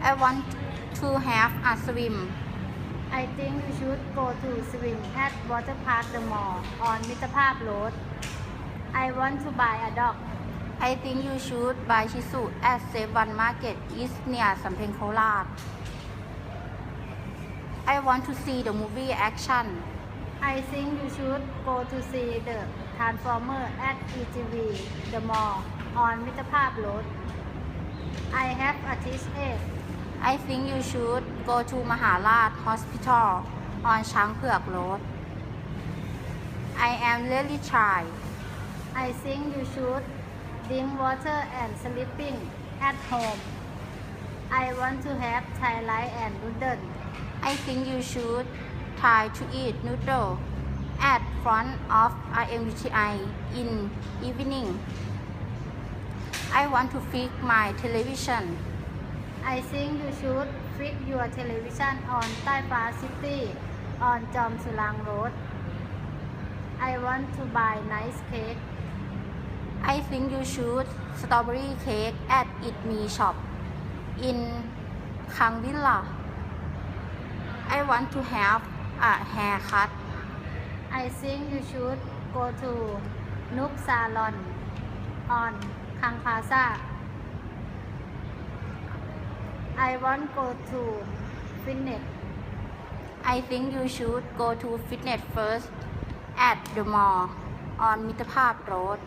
I want to have a swim. I think you should go to swim at Water Park the Mall on Mitapap Road. I want to buy a dog. I think you should buy Shih Tzu at Seven Market is near Sampeng Kolat. I want to see the movie action. I think you should go to see the Transformer at ETV, the mall on Mitapap Road. I have a test I think you should go to Mahalat Hospital on Changpyeok Road. I am really tired. I think you should drink water and sleeping at home. I want to have Thai light and noodle. I think you should try to eat noodle at front of IMUTI in evening. I want to fix my television. I think you should fix your television on Tai Fa City on Jom Sulang Road. I want to buy nice cake. I think you should strawberry cake at Eat Me shop in Kang Villa. I want to have a haircut. I think you should go to Nook Salon on Kang Plaza. I want go to fitness. I think you should go to fitness first at the mall on Mitaphap Road.